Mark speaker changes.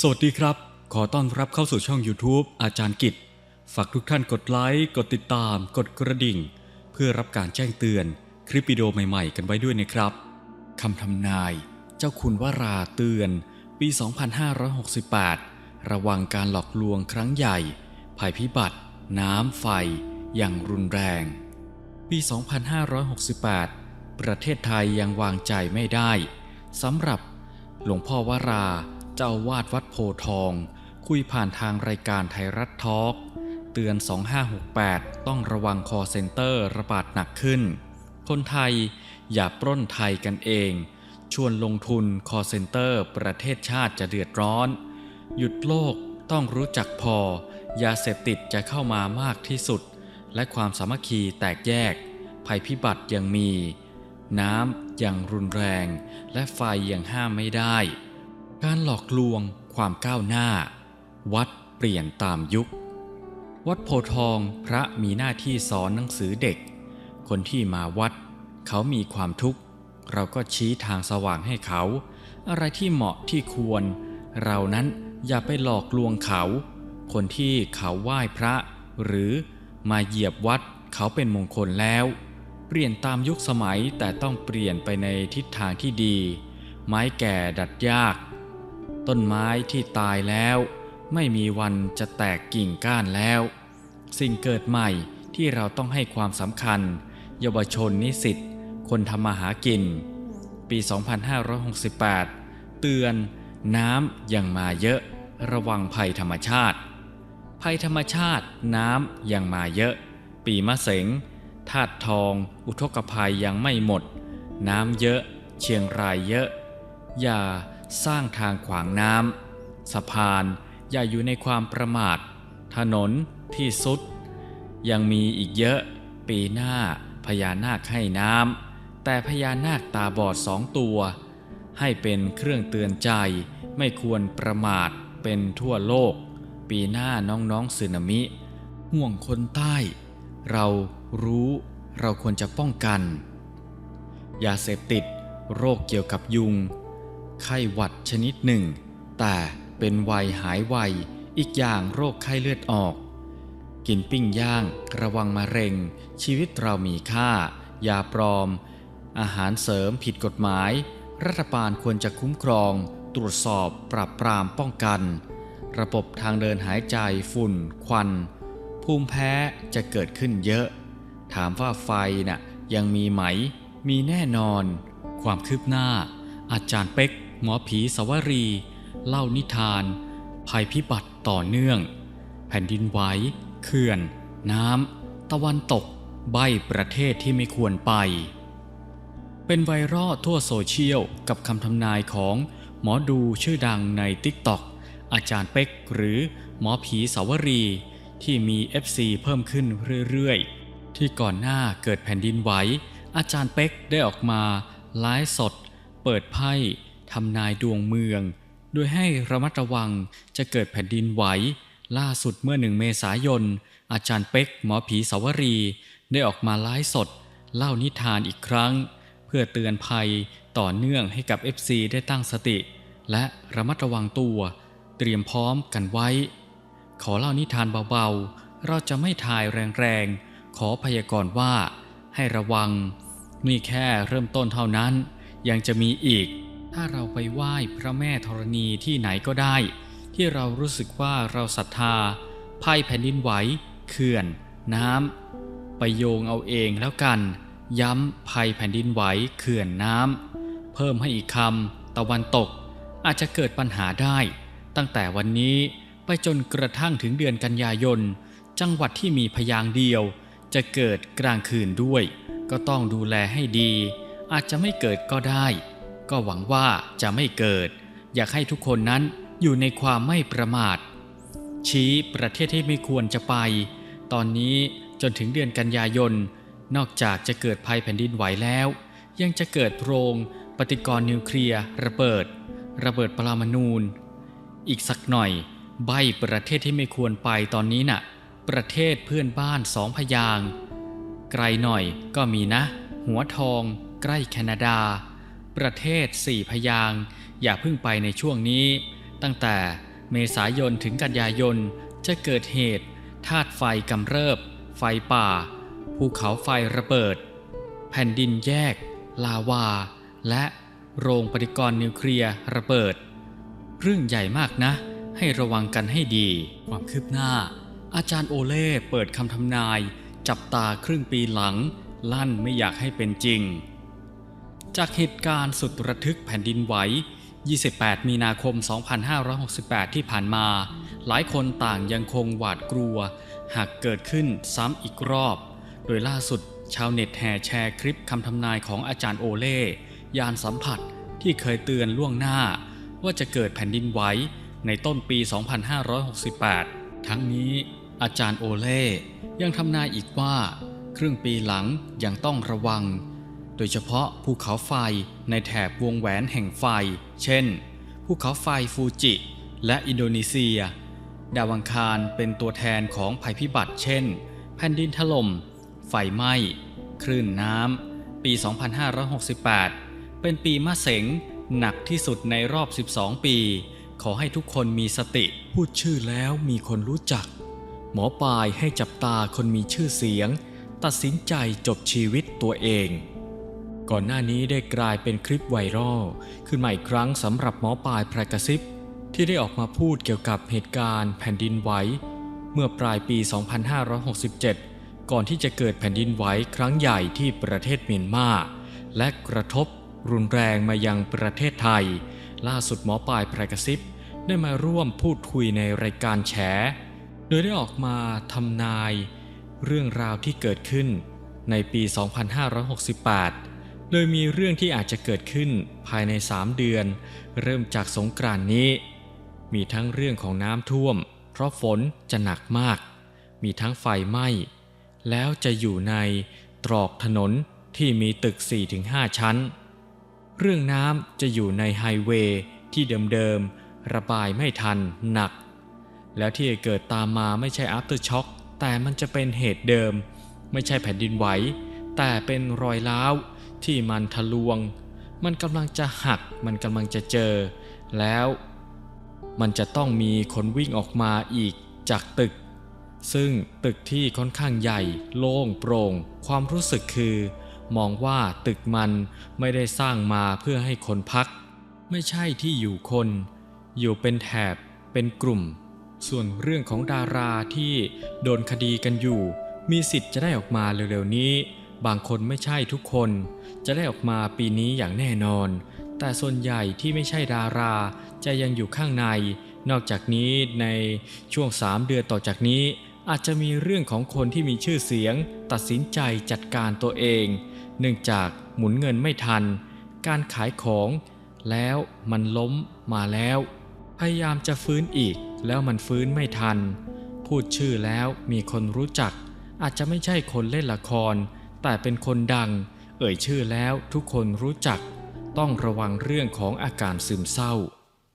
Speaker 1: สวัสดีครับ ขอต้อนรับเข้าสู่ช่อง YouTube อาจารย์กิจ ฝากทุกท่านกดไลค์ กดติดตาม กดกระดิ่ง เพื่อรับการแจ้งเตือนคลิปวิดีโอใหม่ๆ กันไว้ด้วยนะครับคำทำนาย เจ้าคุณวราเตือน ปี 2568 ระวังการหลอกลวงครั้งใหญ่ ภัยพิบัติ น้ำไฟ อย่างรุนแรง ปี 2568 ประเทศไทยยังวางใจไม่ได้สำหรับหลวงพ่อวรา เจ้าวาดวัดโพทอง คุยผ่านทางรายการไทยรัฐทอล์กเตือน 2568 ต้องระวังคอเซ็นเตอร์ระบาดหนักขึ้น คนไทยอย่าปล้นไทยกันเอง ชวนลงทุนคอเซ็นเตอร์ ประเทศชาติจะเดือดร้อน หยุดโลกต้องรู้จักพอ ยาเสพติดจะเข้ามามากที่สุด และความสามัคคีแตกแยก ภัยพิบัติยังมี น้ำอย่างรุนแรง และไฟยังห้ามไม่ได้ การหลอกลวง ความก้าวหน้า วัดเปลี่ยนตามยุค วัดโพทองพระมีหน้าที่สอนหนังสือเด็ก คนที่มาวัด เขามีความทุกข์ เราก็ชี้ทางสว่างให้เขา อะไรที่เหมาะที่ควร เรานั้นอย่าไปหลอกลวงเขา คนที่เขาไหว้พระ หรือมาเหยียบวัดเขาเป็นมงคลแล้ว เปลี่ยนตามยุคสมัยแต่ต้องเปลี่ยนไปในทิศทางที่ดี ไม้แก่ดัดยาก ต้นไม้ที่ตายแล้ว ไม่มีวันจะแตกกิ่งก้านแล้ว สิ่งเกิดใหม่ที่เราต้องให้ความสำคัญ เยาวชนนิสิตคนทำมาหากิน ปี 2568 เตือนน้ำยังมาเยอะ ระวังภัยธรรมชาติ ภัยธรรมชาติน้ำยังมาเยอะ ปีมะเสงธาตุทอง อุทกภัยยังไม่หมด น้ำเยอะ เชียงรายเยอะ อย่า สร้างทางขวางน้ำสะพานอย่าอยู่ในความประมาท ถนนที่สุด ยังมีอีกเยอะ ปีหน้าพญานาคให้น้ำแต่พญานาคตาบอดสองตัว ให้เป็นเครื่องเตือนใจไม่ควรประมาทเป็นทั่วโลก ปีหน้าน้องๆสึนามิ ห่วงคนใต้ เรารู้เราควรจะป้องกัน ยาเสพติด โรคเกี่ยวกับยุง ไข้หวัดชนิดหนึ่ง แต่เป็นไวหายไว อีกอย่างโรคไข้เลือดออก กินปิ้งย่าง ระวังมะเร็ง ชีวิตเรามีค่า ยาปลอม อาหารเสริมผิดกฎหมาย รัฐบาลควรจะคุ้มครอง ตรวจสอบปราบปรามป้องกัน ระบบทางเดินหายใจฝุ่น ควัน ภูมิแพ้จะเกิดขึ้นเยอะ ถามว่าไฟน่ะยังมีไหม มีแน่นอน ความคืบหน้า อาจารย์เป็ก หมอผีสวรี เล่านิทาน ภัยพิบัติต่อเนื่อง แผ่นดินไหวเขื่อน น้ำ ตะวันตก ใบประเทศที่ไม่ควรไป เป็นไวรัลทั่วโซเชียลกับคำทำนายของหมอดูชื่อดังใน TikTok อาจารย์เป็กหรือหมอผีสาวรี ที่มี FC เพิ่มขึ้นเรื่อยๆ ที่ก่อนหน้าเกิดแผ่นดินไหวอาจารย์เป็กได้ออกมาไลฟ์สด เปิดไพ่ ทำนายดวงเมือง โดยให้ระมัดระวังจะเกิดแผ่นดินไหว ล่าสุดเมื่อหนึ่งเมษายน อาจารย์เป็กหมอผีสาวรี ได้ออกมาไลฟ์สด เล่านิทานอีกครั้ง เพื่อเตือนภัยต่อเนื่องให้กับ FC ได้ตั้งสติ และระมัดระวังตัว เตรียมพร้อมกันไว้ ขอเล่านิทานเบาๆ เราจะไม่ถ่ายแรงๆ ขอพยากรณ์ว่าให้ระวังนี่แค่เริ่มต้นเท่านั้น ยังจะมีอีก ถ้าเราไปไหว้พระแม่ธรณีที่ไหนก็ได้ ที่เรารู้สึกว่าเราศรัทธาภัยแผ่นดินไหวเขื่อน น้ำไปโยงเอาเองแล้วกัน ย้ำภัยแผ่นดินไหวเขื่อนน้ำเพิ่มให้อีกคำตะวันตก อาจจะเกิดปัญหาได้ ตั้งแต่วันนี้ไปจนกระทั่งถึงเดือนกันยายน จังหวัดที่มีพยางเดียว จะเกิดกลางคืนด้วย ก็ต้องดูแลให้ดี อาจจะไม่เกิดก็ได้ ก็หวังว่าจะไม่เกิด อยากให้ทุกคนนั้นอยู่ในความไม่ประมาท ชี้ประเทศที่ไม่ควรจะไป ตอนนี้จนถึงเดือนกันยายน นอกจากจะเกิดภัยแผ่นดินไหวแล้ว ยังจะเกิดโรงปฏิกรณ์นิวเคลียร์ระเบิด ระเบิดปรมาณูนอีกสักหน่อย ใบประเทศที่ไม่ควรไปตอนนี้น่ะ ประเทศเพื่อนบ้านสองพยาง ไกลหน่อยก็มีนะ หัวทอง ใกล้แคนาดา ประเทศสี่พยางอย่าพิ่งไปในช่วงนี้ ตั้งแต่เมษายนถึงกันยายนจะเกิดเหตุธาตุไฟกำเริบ ไฟป่า ภูเขาไฟระเบิด แผ่นดินแยก ลาวา และโรงปฏิกรณ์นิวเคลียร์ระเบิด เรื่องใหญ่มากนะ ให้ระวังกันให้ดี ความคืบหน้า อาจารย์โอเล่เปิดคำทำนาย จับตาครึ่งปีหลัง ลั่นไม่อยากให้เป็นจริง จากเหตุการณ์สุดระทึกแผ่นดินไหว 28 มีนาคม 2568 ที่ผ่านมา หลายคนต่างยังคงหวาดกลัว หากเกิดขึ้นซ้ำอีกรอบ โดยล่าสุดชาวเน็ตแห่แชร์คลิปคำทำนายของอาจารย์โอเล่ ยานสัมผัสที่เคยเตือนล่วงหน้า ว่าจะเกิดแผ่นดินไหวในต้นปี 2568 ทั้งนี้อาจารย์โอเล่ยังทำนายอีกว่า ครึ่งปีหลังยังต้องระวัง โดยเฉพาะภูเขาไฟในแถบวงแหวนแห่งไฟ เช่น ภูเขาไฟฟูจิ และอินโดนีเซีย ดาวังคารเป็นตัวแทนของภัยพิบัติ เช่น แผ่นดินถล่ม ไฟไหม้ คลื่นน้ำ ปี 2568 เป็นปีมะเสงหนักที่สุดในรอบ 12 ปี ขอให้ทุกคนมีสติ พูดชื่อแล้วมีคนรู้จัก หมอปลายให้จับตาคนมีชื่อเสียง ตัดสินใจจบชีวิตตัวเอง ก่อนหน้านี้ได้กลายเป็นคลิปไวรัลขึ้นมาอีกครั้งสำหรับหมอปลายพรกระซิบที่ได้ออกมาพูดเกี่ยวกับเหตุการณ์แผ่นดินไหวเมื่อปลายปี 2567 ก่อนที่จะเกิดแผ่นดินไหวครั้งใหญ่ที่ประเทศเมียนมาและกระทบรุนแรงมายังประเทศไทย ล่าสุดหมอปลายพรกระซิบได้มาร่วมพูดคุยในรายการแฉ โดยได้ออกมาทำนาย เรื่องราวที่เกิดขึ้นในปี 2568 โดยมีเรื่องที่อาจจะเกิดขึ้นภายใน3เดือน เริ่มจากสงกรานนี้ มีทั้งเรื่องของน้ำท่วม เพราะฝนจะหนักมาก มีทั้งไฟไหม้ แล้วจะอยู่ในตรอกถนนที่มีตึก 4-5 ชั้น เรื่องน้ำจะอยู่ในไฮเวย์ที่เดิมๆ ระบายไม่ทันหนัก แล้วที่เกิดตามมาไม่ใช่ after shock แต่มันจะเป็นเหตุเดิม ไม่ใช่แผ่นดินไหว แต่เป็นรอยร้าว ที่มันทะลวง มันกำลังจะหัก มันกำลังจะเจอ แล้วมันจะต้องมีคนวิ่งออกมาอีกจากตึก ซึ่งตึกที่ค่อนข้างใหญ่ โล่งโปร่ง ความรู้สึกคือ มองว่าตึกมันไม่ได้สร้างมาเพื่อให้คนพัก ไม่ใช่ที่อยู่คน อยู่เป็นแถบ เป็นกลุ่ม ส่วนเรื่องของดาราที่โดนคดีกันอยู่ มีสิทธิ์จะได้ออกมาเร็วๆนี้ บางคนไม่ใช่ทุกคน จะได้ออกมาปีนี้อย่างแน่นอน แต่ส่วนใหญ่ที่ไม่ใช่ดารา จะยังอยู่ข้างใน นอกจากนี้ในช่วง 3 เดือนต่อจากนี้ อาจจะมีเรื่องของคนที่มีชื่อเสียง ตัดสินใจจัดการตัวเอง เนื่องจากหมุนเงินไม่ทัน การขายของ แล้วมันล้มมาแล้ว พยายามจะฟื้นอีกแล้วมันฟื้นไม่ทัน พูดชื่อแล้วมีคนรู้จัก อาจจะไม่ใช่คนเล่นละคร แต่เป็นคนดัง เอ่ยชื่อแล้วทุกคนรู้จัก ต้องระวังเรื่องของอาการซึมเศร้า